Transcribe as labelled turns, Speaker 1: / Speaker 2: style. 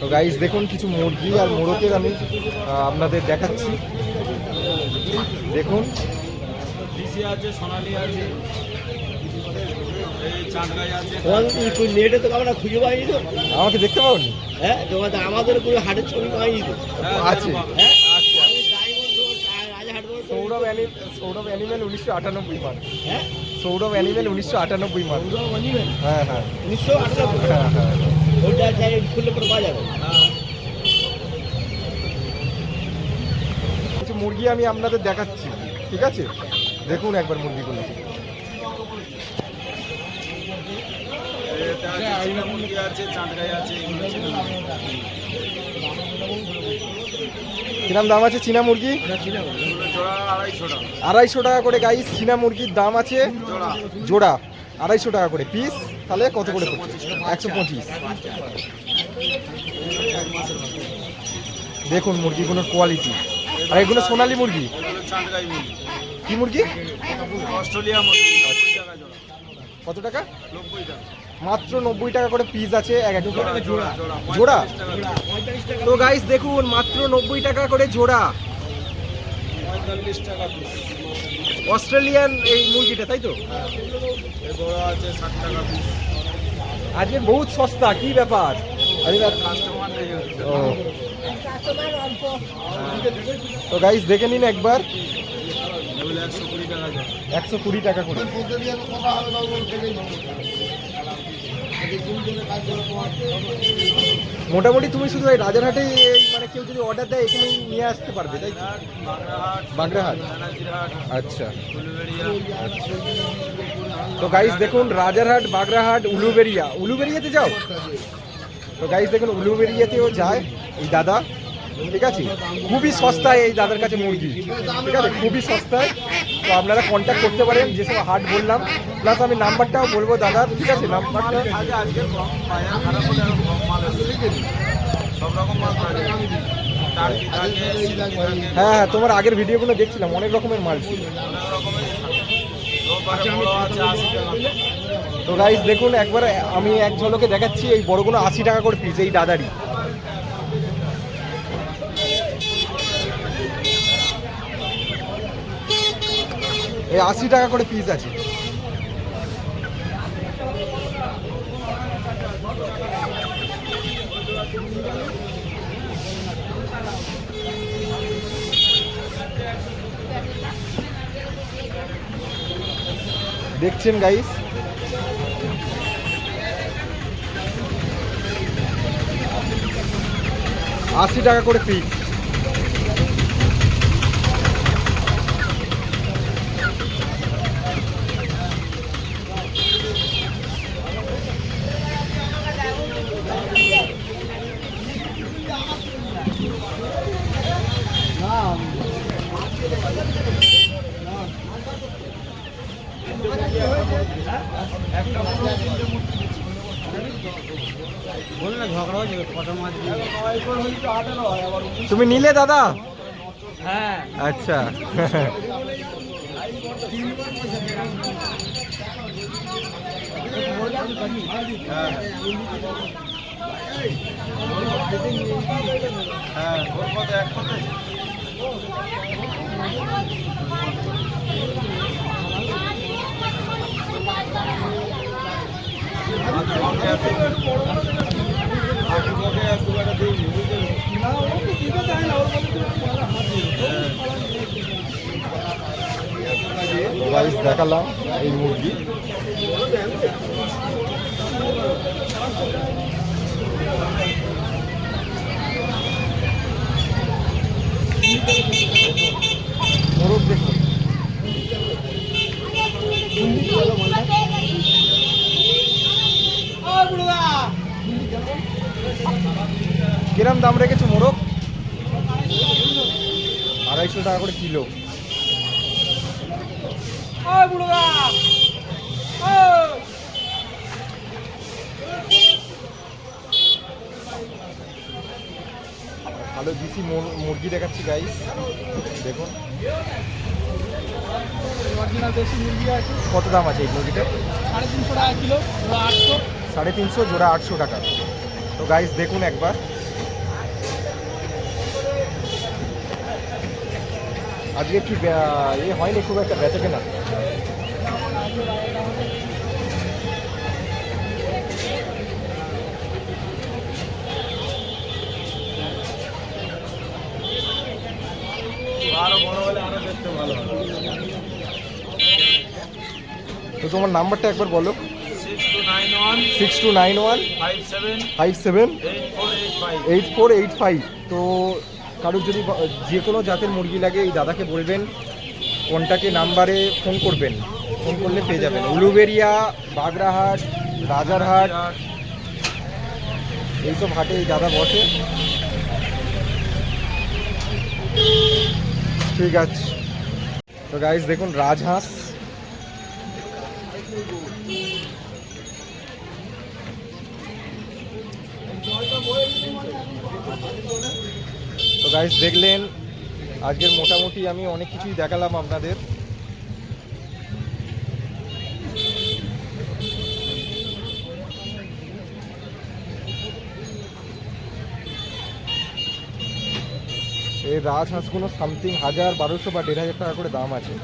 Speaker 1: তো গাইস দেখুন কিছু মুরগি আর মোরকের আমি আপনাদের দেখাচ্ছি। দেখুন।
Speaker 2: আছে সোনালি আছে
Speaker 1: আমাকে দেখতে পাওনি
Speaker 3: হ্যাঁ তোমাদের আমাদের কোনো হাটের ছবি পাইনি
Speaker 2: হ্যাঁ,
Speaker 1: আছে।
Speaker 3: হ্যাঁ
Speaker 1: সৌরভ সৌরভ অ্যানিমেল উনিশশো আটানব্বই মান
Speaker 3: হ্যাঁ?
Speaker 1: সৌরভ অ্যানিমেল উনিশশো আটানব্বই মান হ্যাঁ হ্যাঁ।
Speaker 3: উনিশশো আটানব্বই?
Speaker 1: হ্যাঁ হ্যাঁ।
Speaker 3: খুললে পরে পাওয়া যাবে।
Speaker 1: কিছু মুরগি আমি আপনাদের দেখাচ্ছি ঠিক আছে? দেখুন একবার মুরগিগুলো।
Speaker 2: মুরগি আছে চাঁদগাই আছে।
Speaker 1: কিরাম দাম আছে? চীনা মুরগি?
Speaker 2: আড়াইশো টাকা।
Speaker 1: করে গাইস চীনা মুরগির দাম আছে
Speaker 2: জোড়া।
Speaker 1: জোড়া। আড়াইশো টাকা করে পিস। তাহলে কত করে একশো পঁচিশ। দেখুন মুরগিগুলোর কোয়ালিটি আর এগুলো সোনালি মুরগি? কি মুরগি?
Speaker 2: অস্ট্রেলিয়া
Speaker 1: কত টাকা? মাত্র নব্বই টাকা করে পিস আছে এক এক
Speaker 2: জোড়া জোড়া।
Speaker 1: তো গাইস দেখুন মাত্র নব্বই টাকা করে জোড়া।
Speaker 2: পঁয়তাল্লিশ টাকা
Speaker 1: অস্ট্রেলিয়ান এই মুরগিটা তাই তো?
Speaker 2: এ বড় আছে ষাট টাকা পিস
Speaker 1: আজকে বহুত সস্তা কি ব্যাপার। তো গাইস দেখে নিন একবার।
Speaker 2: একশো কুড়ি টাকা
Speaker 1: করে। মোটামুটি তুমি শুধু এই রাজারহাটে মানে কেউ যদি অর্ডার দেয় এখানে নিয়ে আসতে পারবে, তাই
Speaker 2: বাগরাহাট
Speaker 1: আচ্ছা। তো গাইস দেখুন, রাজারহাট, বাগড়াহাট, উলুবেরিয়া। উলুবেরিয়াতে যাও। তো গাইস দেখুন, উলুবেরিয়াতেও যায়। এই দাদা ঠিক আছে? খুবই সস্তায় এই দাদার কাছে মুরগি। ঠিক আছে? খুবই সস্তায়। তো আপনারা কন্ট্যাক্ট করতে পারেন যেসব হাট বললাম। প্লাস আমি নাম্বারটাও বলব দাদার ঠিক আছে? নাম্বারটা হ্যাঁ হ্যাঁ তোমার আগের ভিডিওগুলো দেখছিলাম, অনেক রকমের মাল তো গাইস দেখুন, একবার আমি এক ঝলকে দেখাচ্ছি, এই বড়গুলো আশি টাকা করে পিস এই দাদারই। এই আশি টাকা করে পিস আছে। দেখছেন গাইস আশি টাকা করে পিস
Speaker 2: বল না ঝগড়া হয়ে কত মাছ
Speaker 1: তুমি নিলে দাদা?
Speaker 2: আচ্ছা হ্যাঁ।
Speaker 1: আচ্ছা।
Speaker 2: হ্যাঁ ওর কত এক কত
Speaker 1: গাইস দেখালাম এই মুরগি। মোরগ দেখুন কিরম দাম রেখেছো মোরগ? আড়াইশো টাকা করে কিলো। ভালো দিছি মুরগি দেখাচ্ছি গাইস দেখুন। কত দাম আছে এই মুরগিটা?
Speaker 3: সাড়ে তিনশো টাকা কিলো
Speaker 1: সাড়ে তিনশো জোড়া আটশো টাকা। তো গাইস দেখুন একবার। আজকে কি ইয়ে হয়নি খুব একটা বেচা কেনা? তো তোমার নাম্বারটা একবার বলো।
Speaker 2: Six two nine one five seven
Speaker 1: five seven
Speaker 2: eight four eight five
Speaker 1: তো কারোর যদি যে কোনো জাতের মুরগি লাগে, এই দাদাকে বলবেন কন্টাক্টে নাম্বারে ফোন করবেন। ফোন করলে পেয়ে যাবেন। উলুবেরিয়া বাগড়াহাট রাজারহাট, এইসব হাটে এই দাদা বসে। ঠিক আছে। তো গাইজ দেখুন, রাজহাঁস তো গাইজ দেখলেন। আজকের মোটামুটি আমি অনেক কিছুই দেখালাম আপনাদের। এই রাজহাঁসগুলো সামথিং হাজার বারোশো বা দেড় হাজার টাকা করে দাম আছে।